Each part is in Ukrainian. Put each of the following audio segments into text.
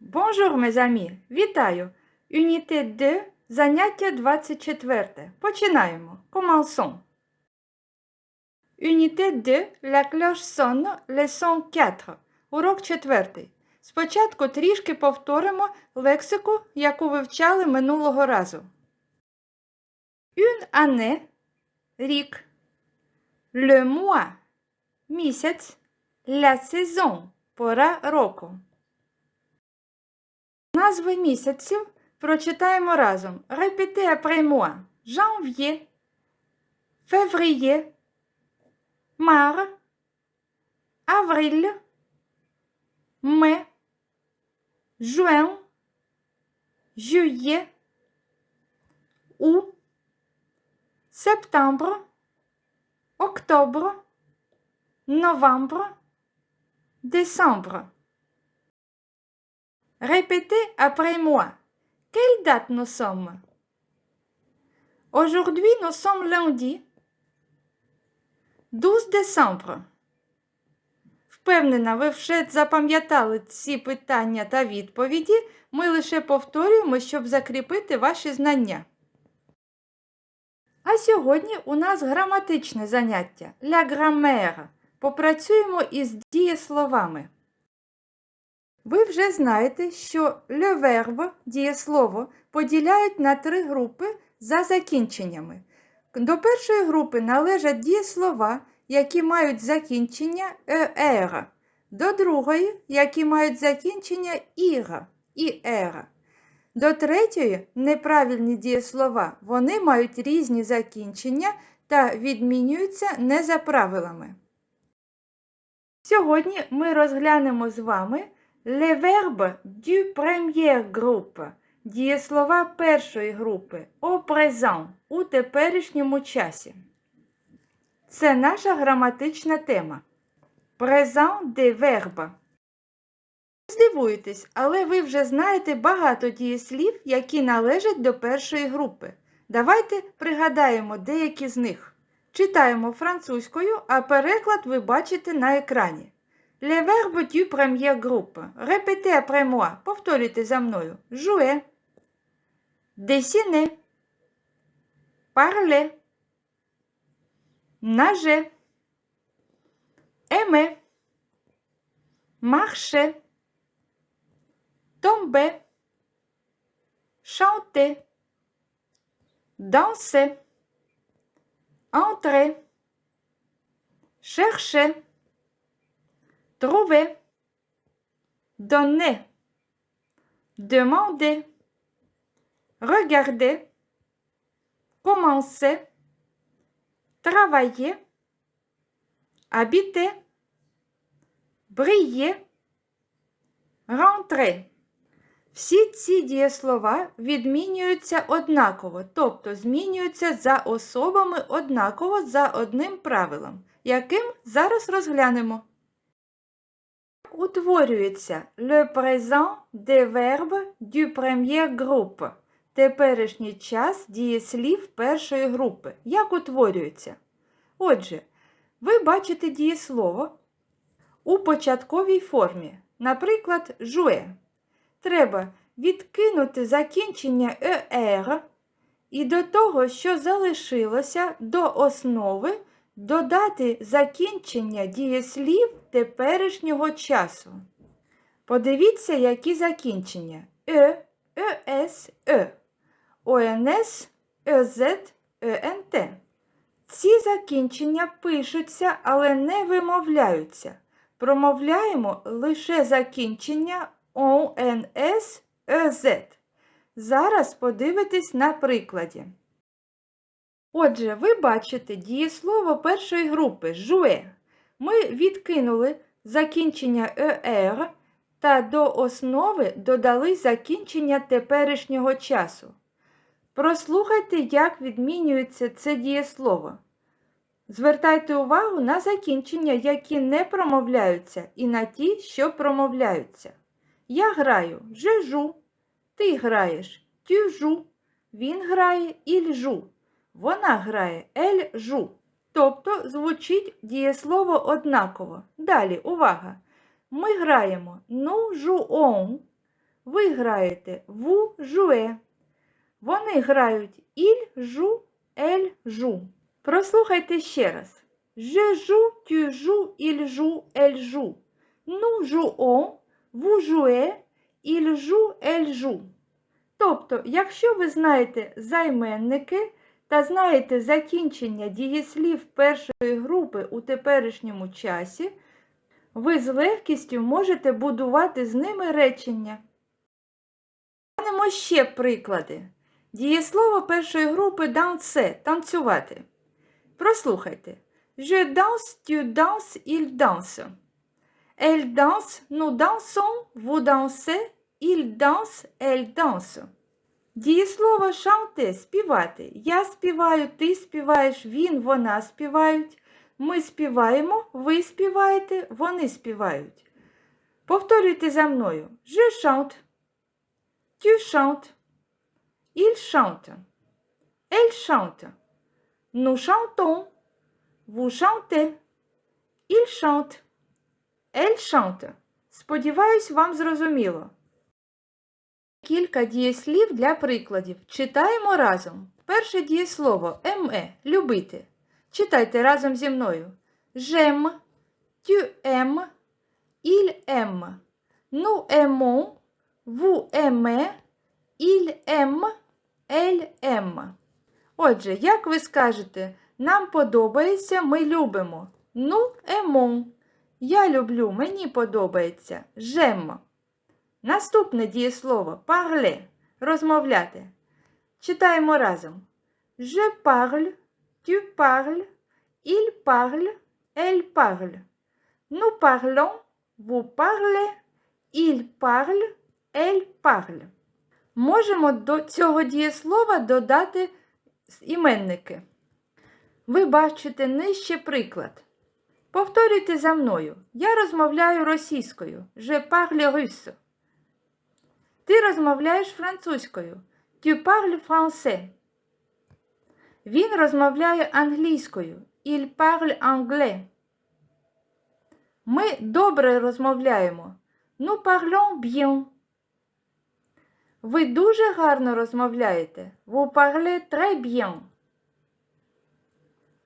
Bonjour, mes amis! Вітаю! Unité 2, заняття 24. Починаємо. Commençons. Unité 2, la cloche sonne, leçon 4. Урок 4. Спочатку трішки повторимо лексику, яку вивчали минулого разу. Une année – рік. Le mois – місяць. La saison – пора року. Назви місяців прочитаємо разом. Répétez après moi. Janvier, février, mars, avril, mai, juin, juillet, août, septembre, octobre, novembre, décembre. Répétez après moi. Quelle date nous sommes Aujourd'hui, nous sommes lundi 12 décembre. Впевнена, ви вже запам'ятали ці питання та відповіді. Ми лише повторюємо, щоб закріпити ваші знання. А сьогодні у нас граматичне заняття La grammaire. Попрацюємо із дієсловами. Ви вже знаєте, що le дієслово поділяють на три групи за закінченнями. До першої групи належать дієслова, які мають закінчення «er», до другої, які мають закінчення «ір» і «ер». До третьої неправильні дієслова, вони мають різні закінчення та відмінюються не за правилами. Сьогодні ми розглянемо з вами Les verbes du premier groupe – дієслова першої групи au présent – у теперішньому часі. Це наша граматична тема. Présent des verbes. Здивуєтесь, але ви вже знаєте багато дієслів, які належать до першої групи. Давайте пригадаємо деякі з них. Читаємо французькою, а переклад ви бачите на екрані. Les verbes du premier groupe. Répétez après moi. Повторюйте за мною. Jouer. Dessiner. Parler. Nager. Aimer. Marcher. Tomber. Chanter. Danser. Entrer. Chercher trouver, donner, demander, regarder, commencer, travailler, habiter, briller, rentrer. Всі ці дієслова відмінюються однаково, тобто змінюються за особами однаково за одним правилом, яким зараз розглянемо утворюється le présent des verbes du premier groupe. Теперішній час дієслів першої групи. Як утворюється? Отже, ви бачите дієслово у початковій формі, наприклад, jouer. Треба відкинути закінчення «er» і до того, що залишилося до основи додати закінчення дієслів теперішнього часу. Подивіться, які закінчення Е, ЕС, Е, ОНС, ЕЗ, ЕНТ. Ці закінчення пишуться, але не вимовляються. Промовляємо лише закінчення ОНС, ЕЗ. Зараз подивитесь на прикладі. Отже, ви бачите дієслово першої групи жуе. Ми відкинули закінчення «er» та до основи додали закінчення теперішнього часу. Прослухайте, як відмінюється це дієслово. Звертайте увагу на закінчення, які не промовляються, і на ті, що промовляються. Я граю жежу, ти граєш тюжу, він грає ільжу. Вона грає ель-жу. Тобто звучить дієслово однаково. Далі, увага! Ми граємо ну жу он, Ви граєте vous jouez. Вони грають il joue, elle joue. Прослухайте ще раз. Je joue, tu joues, il joue, elle joue. Nous jouons, vous jouez, il joue, elle joue. Тобто, якщо ви знаєте займенники та знаєте закінчення дієслів першої групи у теперішньому часі, ви з легкістю можете будувати з ними речення. Глянемо ще приклади. Дієслово першої групи danser – танцювати. Прослухайте. Je danse, tu danses, il danse. Elle danse, nous dansons, vous dansez, il danse, elle danse. Дієслово chanter – співати. Я співаю, ти співаєш, він, вона співають. Ми співаємо, ви співаєте, вони співають. Повторюйте за мною. Je chante. Tu chantes. Il chante. Elle chante. Nous chantons. Vous chantez. Il chante. Elle chante. Сподіваюсь, вам зрозуміло. Кілька дієслів для прикладів. Читаємо разом. Перше дієслово ме любити. Читайте разом зі мною. Tu aimes, il aime. Nous aimons, vous aimez, il aime, elle aime. Отже, як ви скажете, нам подобається, ми любимо. Ну, aimons. Я люблю, мені подобається. J'aime. Наступне дієслово parler – розмовляти. Читаємо разом. Je parle, tu parles, il parle, elle parle. Nous parlons, vous parlez, il parle, elle parle. Можемо до цього дієслова додати іменники. Ви бачите нижче приклад. Повторюйте за мною. Я розмовляю російською. Je parle russe. Ти розмовляєш французькою. Tu parles français. Він розмовляє англійською. Il parle anglais. Ми добре розмовляємо. Nous parlons bien. Ви дуже гарно розмовляєте. Vous parlez très bien.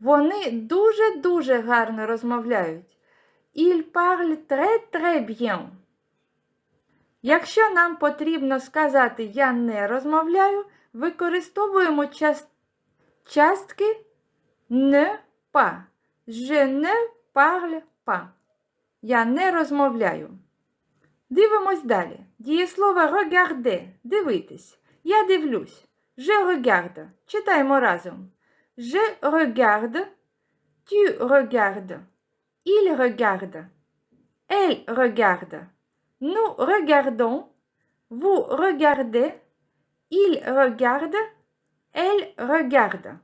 Вони дуже-дуже гарно розмовляють. Il parle très très bien. Якщо нам потрібно сказати я не розмовляю, використовуємо част... частки не pas. Je ne parle pas. Я не розмовляю. Дивимось далі. Дієслово regarder – дивитись. Я дивлюсь. Je regarde. Читаємо разом. Je regarde. Tu regardes. Il regarde. Elle regarde. Nous regardons. Vous regardez. Il regarde. Elle regarde.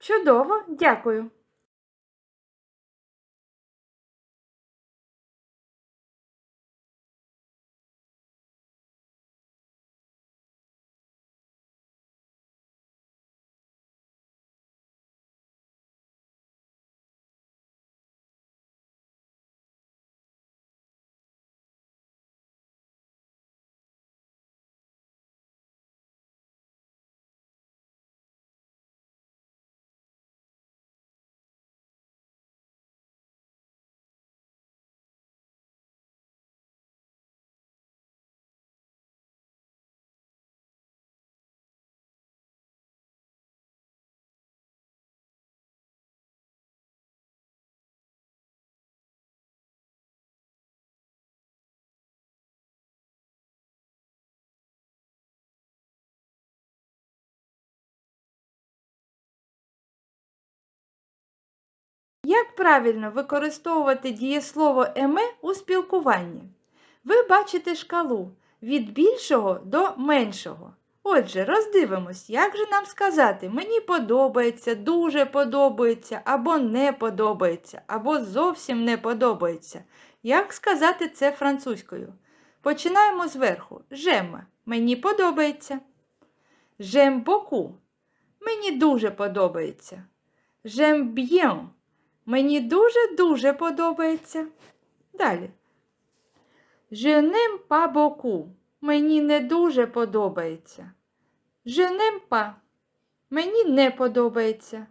Чудово, дякую. Як правильно використовувати дієслово еме у спілкуванні? Ви бачите шкалу від більшого до меншого. Отже, роздивимось, як же нам сказати, мені подобається, дуже подобається, або не подобається, або зовсім не подобається. Як сказати це французькою? Починаємо зверху. Жема. Мені подобається. Жем боку. Мені дуже подобається. Жем б'єн. Мені дуже-дуже подобається. Далі. N'aime pas beaucoup. Мені не дуже подобається. Je n'aime. Мені не подобається.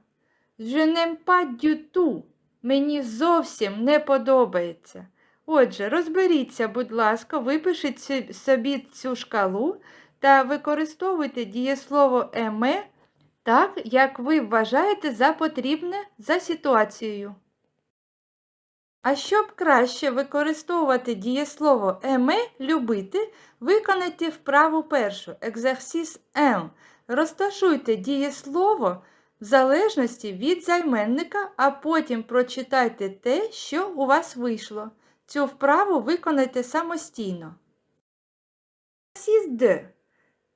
Pas du tout. Мені зовсім не подобається. Отже, розберіться, будь ласка, випишіть собі цю шкалу та використовуйте дієслово еме так, як ви вважаєте за потрібне за ситуацією. А щоб краще використовувати дієслово еме любити, виконайте вправу першу екзерсіс М. Розташуйте дієслово в залежності від займенника, а потім прочитайте те, що у вас вийшло. Цю вправу виконайте самостійно. Д.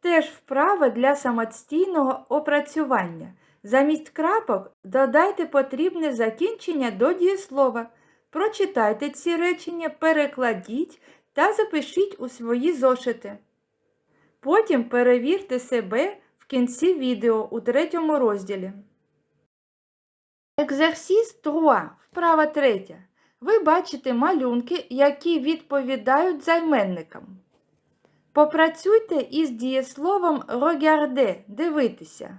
Теж вправа для самостійного опрацювання. Замість крапок додайте потрібне закінчення до дієслова. Прочитайте ці речення, перекладіть та запишіть у свої зошити. Потім перевірте себе в кінці відео у третьому розділі. Екзерсіс 3. Вправа третя. Ви бачите малюнки, які відповідають займенникам. Попрацюйте із дієсловом regarder – дивитися.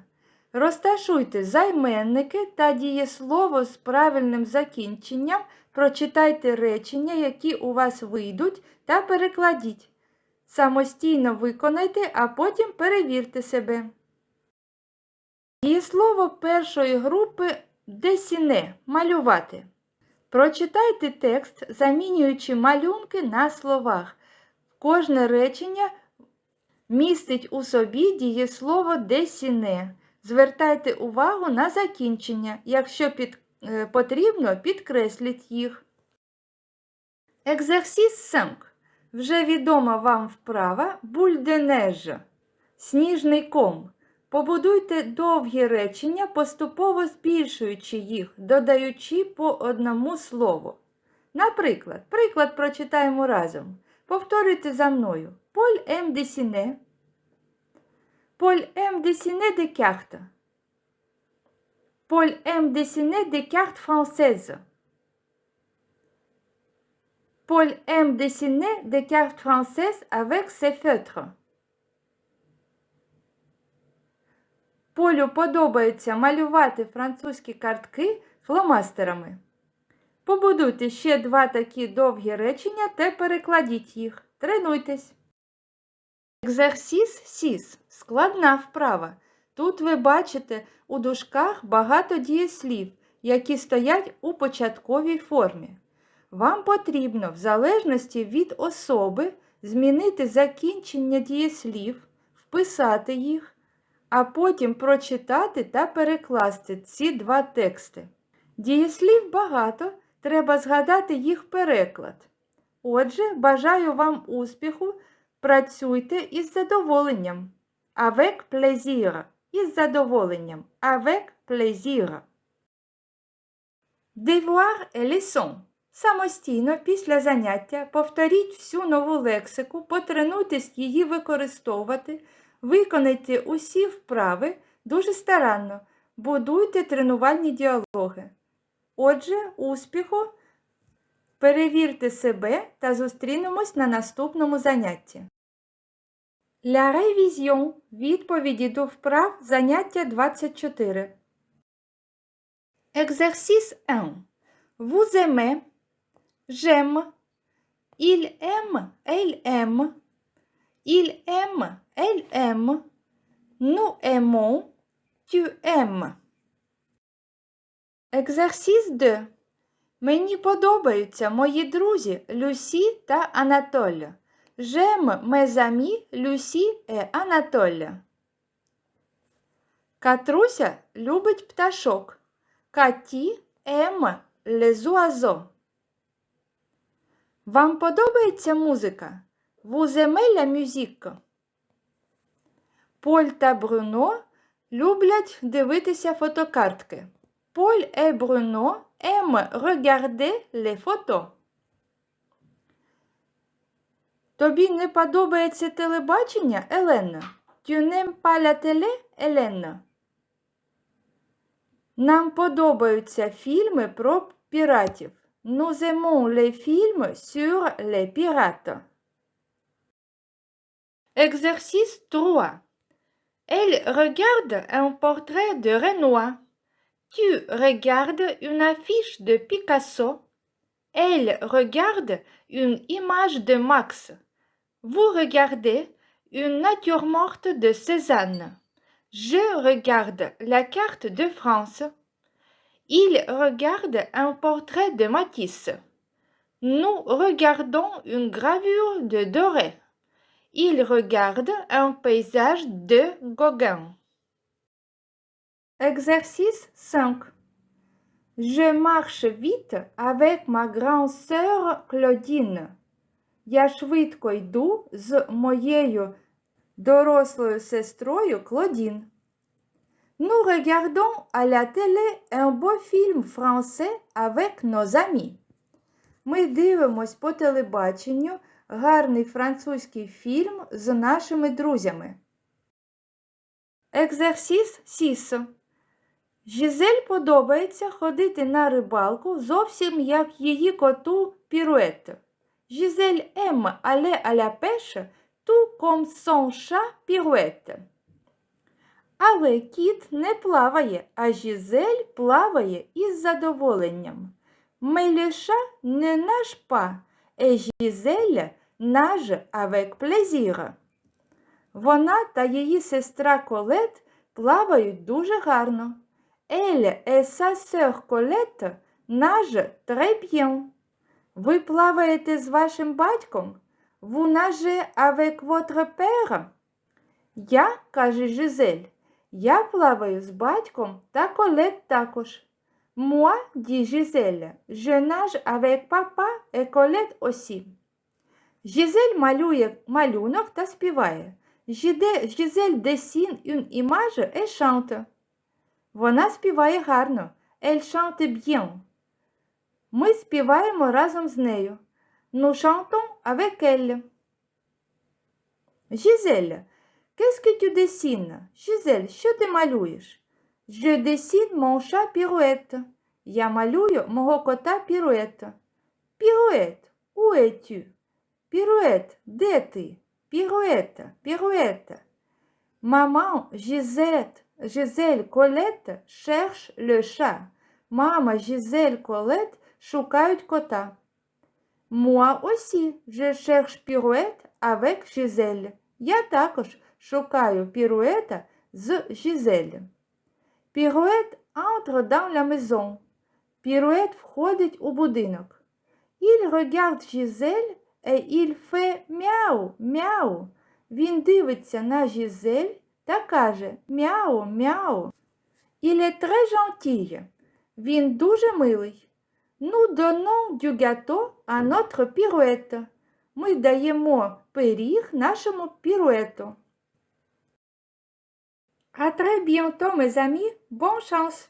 Розташуйте займенники та дієслово з правильним закінченням, прочитайте речення, які у вас вийдуть, та перекладіть. Самостійно виконайте, а потім перевірте себе. Дієслово першої групи десіне малювати. Прочитайте текст, замінюючи малюнки на словах. Кожне речення містить у собі дієслово десіне. Звертайте увагу на закінчення. Якщо під, е, потрібно, підкресліть їх. Екзерсіс 5. Вже відома вам вправа бульденежа. Сніжний ком. Побудуйте довгі речення, поступово збільшуючи їх, додаючи по одному слову. Наприклад, приклад прочитаємо разом. Повторюйте за мною. Поль ем десіне. Поль ем десіне де cartes. Paul aime dessiner des cartes françaises. Paul aime dessiner des cartes françaises avec ses feutres. Полю подобається малювати французькі картки фломастерами. Побудуйте ще два такі довгі речення та перекладіть їх. Тренуйтесь. Екзерсіс сіс. Складна вправа. Тут ви бачите у дужках багато дієслів, які стоять у початковій формі. Вам потрібно, в залежності від особи, змінити закінчення дієслів, вписати їх, а потім прочитати та перекласти ці два тексти. Дієслів багато, треба згадати їх переклад. Отже, бажаю вам успіху, працюйте із задоволенням. Avec plaisir. Із задоволенням. Avec plaisir. Devoir et leçon. Самостійно після заняття повторіть всю нову лексику, потренуйтесь її використовувати, виконайте усі вправи дуже старанно, будуйте тренувальні діалоги. Отже, успіху! Перевірте себе та зустрінемось на наступному занятті. La révision. Відповіді до вправ заняття 24. Exercice 1. Vous aimez. J'aime. Il aime. Elle aime. Il aime. Exercice 2. Мені подобаються мої друзі Люсі та. J'aime mes amis Люсі et Анатоля. Катруся любить пташок. Каті les oiseaux. Вам подобається музика? Aimez la? Поль та Бруно люблять дивитися фотокартки. Поль et Bruno aiment regarder les photos. Тобі не подобається телебачення, Елена? Tu n'aimes pas la télé, Елена? Нам подобаються фільми про піратів. Nous aimons les films sur les pirates. Exercice 3. Elle regarde un portrait de Renoir. Tu regardes une affiche de Picasso. Elle regarde une image de Max. Vous regardez une nature morte de Cézanne. Je regarde la carte de France. Il regarde un portrait de Matisse. Nous regardons une gravure de Doré. Il regarde un paysage de Gauguin. Exercice 5. Je marche vite avec ma grande sœur Claudine. Я швидко йду з моєю дорослою сестрою Клодін. Nous regardons à la télé un beau film français avec nos amis. Ми дивимось по телебаченню гарний французький фільм з нашими друзями. Екзерсіс 6. Жизель подобається ходити на рибалку зовсім як її коту пірует. Жизель aime aller à la pêche tout comme son chat. Але кіт не плаває, а Жизель плаває із задоволенням. Chat ne nage pas, et Giselle nage avec plaisir. Вона та її сестра Колет плавають дуже гарно. Elle et sa sœur Colette nagent très bien. Ви плаваєте з вашим батьком? Vous nagez avec votre père? Я, каже Жизель, я плаваю з батьком та Колет також. Moi, dit Gisèle, je nage avec papa et Colette aussi. Жизель малює малюнок та співає. Жизель dessine une image et chante. Вона співає гарно. Elle chante bien. Ми співаємо разом з нею. Nous chantons avec elle. Gisèle, qu'est-ce que tu dessines? Gisèle, що ти малюєш? Je dessine mon chat pirouette. Я малюю мого кота піруета. Пірует, où es-tu? Пірует, де ти? Піруета, піруета. Maman, Gisette, Colette cherche le chat. Мама, Gisèle, Colette шукають кота. Moi aussi, je cherche Pirouette avec Gisèle. Я також шукаю піруета з Gisèle. Pirouette entre dans la maison. Pirouette входить у будинок. Il regarde Gisèle et il fait мяу, мяу. Він дивиться на Gisèle та каже мяу, мяу. Il est très gentil. Він дуже милий. Nous donnons du gâteau à notre pirouette. Ми даємо пиріг нашому піруету. À très bientôt, mes amis. Bonne chance!